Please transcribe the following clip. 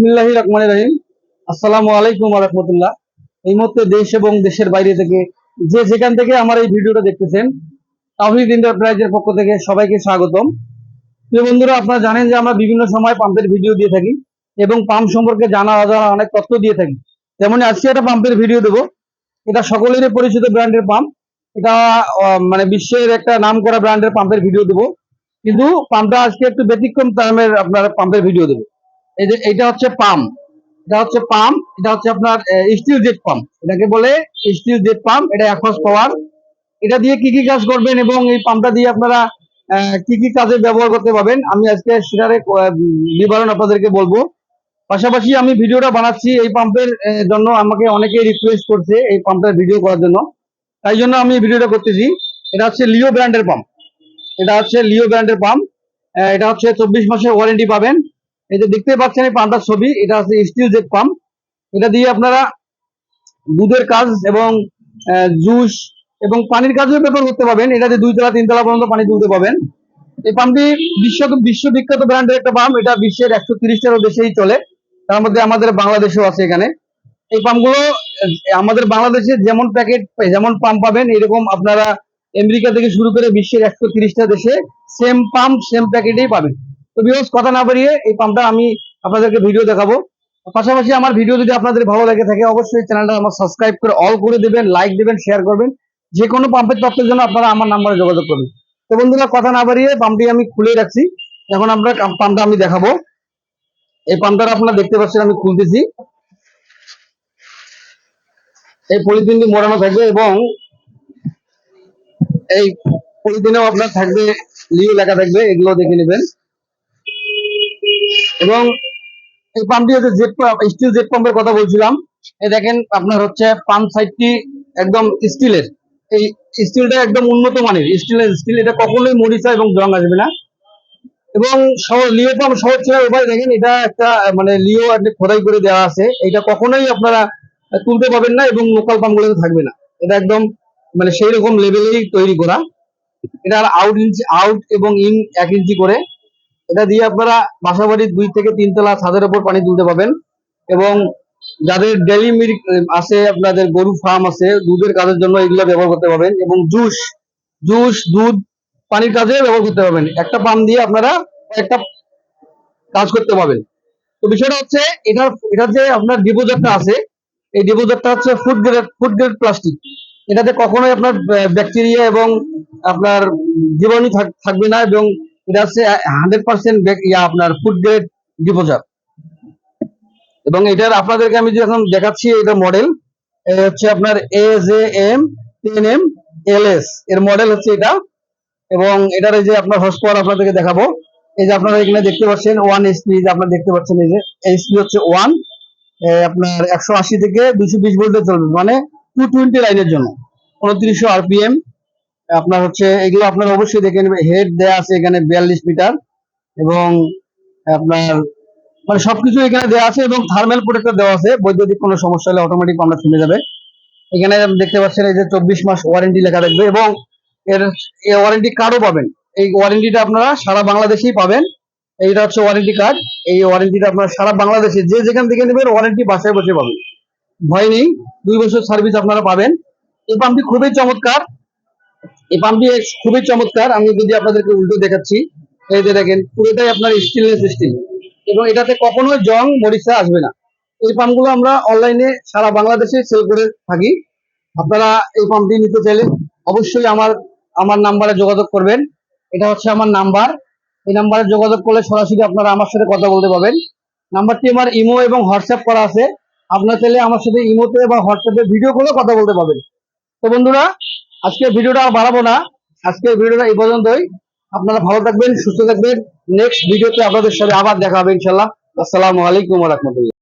বিসমিল্লাহ আসসালামু আলাইকুম এই মুহূর্তে দেশ এবং দেশের বাইরে থেকে যে যেখান থেকে আমার এই ভিডিওটা দেখতেছেন এন্টারপ্রাইজের পক্ষ থেকে সবাইকে স্বাগতম। প্রিয় বন্ধুরা, আপনারা জানেন যে আমরা বিভিন্ন সময় পাম্পের ভিডিও দিয়ে থাকি এবং পাম্প সম্পর্কে জানা অজানা অনেক তথ্য দিয়ে থাকি। তেমনি আজকে একটা পাম্পের ভিডিও দেবো। এটা সকলেরই পরিচিত ব্র্যান্ডের পাম্প। এটা মানে বিশ্বের একটা নাম করা ব্র্যান্ডের পাম্পের ভিডিও দেবো। কিন্তু পাম্পটা আজকে একটু ব্যতিক্রম টাইমের আপনার পাম্পের ভিডিও দেবো। এই যে এটা হচ্ছে পাম্প এটা হচ্ছে পাম্প এটা হচ্ছে আপনার স্টিল জেট পাম্প এটাকে বলে স্টিল জেট পাম্প এটা একশ পাওয়ার এটা দিয়ে কি কি কাজ করবেন এবং এই পাম্পটা দিয়ে আপনারা কি কি কাজে ব্যবহার করতে পারবেন, আমি আজকে সেটার বিবরণ আপনাদেরকে বলব। পাশাপাশি আমি ভিডিওটা বানাচ্ছি এই পাম্পের জন্য আমাকে অনেকে রিকোয়েস্ট করছে এই পাম্পের ভিডিও করার জন্য। তাই জন্য আমি ভিডিওটা করতেছি। এটা হচ্ছে লিও ব্র্যান্ডের পাম্প এটা হচ্ছে লিও ব্র্যান্ডের পাম্প এটা হচ্ছে চব্বিশ মাসের ওয়ারেন্টি পাবেন। এই যে দেখতে পাচ্ছেন এই পাম্পটার ছবি, এটা হচ্ছে স্টিল জেট পাম্প। এটা দিয়ে আপনারা দুধের কাজ এবং জুস এবং পানির কাজও ব্যবহার করতে পারবেন। এটা দিয়ে দুই তলা, তিন তলা পর্যন্ত পানি তুলতে পাবেন এই পাম্পটি বিশ্ব, বিশ্ববিখ্যাত ব্র্যান্ডের একটা পাম্প। এটা বিশ্বের একশো তিরিশটারও দেশেই চলে। তার মধ্যে আমাদের বাংলাদেশেও আছে এখানে। এই পাম্পগুলো আমাদের বাংলাদেশে যেমন প্যাকেট, যেমন পাম্প পাবেন, এরকম আপনারা আমেরিকা থেকে শুরু করে বিশ্বের একশো তিরিশটা দেশে সেম পাম্প সেম প্যাকেটেই পাবেন। তো বিকজ কথা না বাড়িয়ে এই পাম্পটা আমি আপনাদেরকে ভিডিও দেখাবো। পাশাপাশি আমার ভিডিও যদি আপনাদের ভালো লাগে থাকে, অবশ্যই চ্যানেলটা আমার সাবস্ক্রাইব করে অল করে দেবেন লাইক দেবেন শেয়ার করবেন। যে কোনো পাম্পের তথ্যের জন্য আপনারা আমার নাম্বারে যোগাযোগ করবেন তো বন্ধুরা, কথা না বাড়িয়ে পাম্পটি আমি খুলে রাখছি। এখন আমরা পাম্পটা আমি দেখাবো। এই পাম্পটা আপনারা দেখতে পাচ্ছেন, আমি খুলতেছি। এই পলিথিনটি মোড়ানো থাকবে এবং এই পলিথিনেও আপনার থাকবে, লিও লেখা থাকবে, এগুলো দেখে নেবেন। এবং এই পাম্পটি হচ্ছে জেট স্টিল জেট পাম্পের কথা বলছিলাম, এই দেখেন আপনার হচ্ছে পাম্প সাইডটি একদম স্টিলের এই স্টিলটা একদম উন্নত মানের। স্টিলের স্টিল এটা কখনোই মরিচা এবং জং আসবে না। এবং লিও পাম্প সহজ ছেড়ার উপায় দেখেন, এটা একটা মানে লিও একটা খোদাই করে দেওয়া আছে। এটা কখনোই আপনারা তুলতে পারবেন না এবং লোকাল পাম্পগুলোতে থাকবে না। এটা একদম মানে সেই রকম লেভেলেই তৈরি করা। এটা আউট ইঞ্চি আউট এবং ইন এক ইঞ্চি করে। এটা দিয়ে আপনারা বাসাবাড়ির দুই থেকে তিন তলা ছাদের ওপর পানি তুলতে পাবেন এবং যাদের ডেলি মিল্ক আছে, আপনাদের গরু ফার্ম আছে, দুধের কাজের জন্য এগুলো ব্যবহার করতে পারবেন এবং জুস জুস দুধ, পানির কাজে ব্যবহার করতে পারবেন। একটা পাম্প দিয়ে আপনারা একটা কাজ করতে পারবেন। তো বিষয়টা হচ্ছে, এটার এটার যে আপনার ডিপোজারটা আছে, এই ডিপোজারটা হচ্ছে food grade food grade plastic এটাতে কখনোই আপনার ব্যাকটেরিয়া এবং আপনার জীবাণু থাক- থাকবে না এবং এটা হচ্ছে পার্সেন্ট ইয়া আপনার ফুড গ্রেড এবং এটার আপনাদেরকে আমি দেখাচ্ছি এটা মডেল হচ্ছে আপনার A J M ten M L S এর মডেল হচ্ছে এটা। এবং এটার এই যে আপনার হর্স পাওয়ার আপনাদেরকে দেখাবো, এই যে আপনারা এখানে দেখতে পাচ্ছেন ওয়ান এসপি যে আপনারা দেখতে পাচ্ছেন এই যে এইচপি হচ্ছে ওয়ান আপনার একশো আশি থেকে দুশো বিশ ভোল্টে চলবে মানে টু টোয়েন্টি লাইনের জন্য, উনত্রিশশো আরপিএম আপনার হচ্ছে, এগুলো আপনারা অবশ্যই দেখে নেবেন। হেড দেয়া আছে এখানে বিয়াল্লিশ মিটার এবং আপনার মানে সবকিছু এখানে দেওয়া আছে এবং থার্মাল প্রোটেক্টর দেওয়া আছে। বৈদ্যুতিক কোনো সমস্যা হলে অটোমেটিক আমরা থেমে যাবে। এখানে দেখতে পাচ্ছেন এই যে চব্বিশ মাস ওয়ারেন্টি লেখা থাকবে এবং এর এই ওয়ারেন্টি কার্ডও পাবেন। এই ওয়ারেন্টিটা আপনারা সারা বাংলাদেশেই পাবেন। এইটা হচ্ছে ওয়ারেন্টি কার্ড এই ওয়ারেন্টিটা আপনারা সারা বাংলাদেশে যে যেখান থেকে নেবেন ওয়ারেন্টি বাসায় বসে পাবেন। ভয় নেই, দুই বছর সার্ভিস আপনারা পাবেন। এই পাম্পটি খুবই চমৎকার। এই পাম্পটি খুবই চমৎকার। আমি যদি আপনাদেরকে উল্টো দেখাচ্ছি, এই যে দেখেন, পুরোটাই আপনার স্টিলনেস স্টিল এবং এটাতে কখনোই জং, মরিচা আসবে না। এই পাম্পগুলো আমরা অনলাইনে সারা বাংলাদেশে সেল করে থাকি। আপনারা এই পাম্পটি নিতে চাইলে অবশ্যই আমার আমার নাম্বারে যোগাযোগ করবেন। এটা হচ্ছে আমার নাম্বার। এই নাম্বারে যোগাযোগ করলে সরাসরি আপনারা আমার সাথে কথা বলতে পারবেন। নাম্বারটি আমার ইমো এবং হোয়াটসঅ্যাপ করা আছে। আপনার চাইলে আমার সাথে ইমোতে বা হোয়াটসঅ্যাপে ভিডিও কলে কথা বলতে পারবেন। তো বন্ধুরা আজকে ভিডিওটা আর বাড়াবো না। আজকে ভিডিওটা এই পর্যন্তই। আপনারা ভালো থাকবেন, সুস্থ থাকবেন। নেক্সট ভিডিওতে আপনাদের সাথে আবার দেখা হবে ইনশাল্লাহ আসসালামু আলাইকুম রহমতুল্লাহ।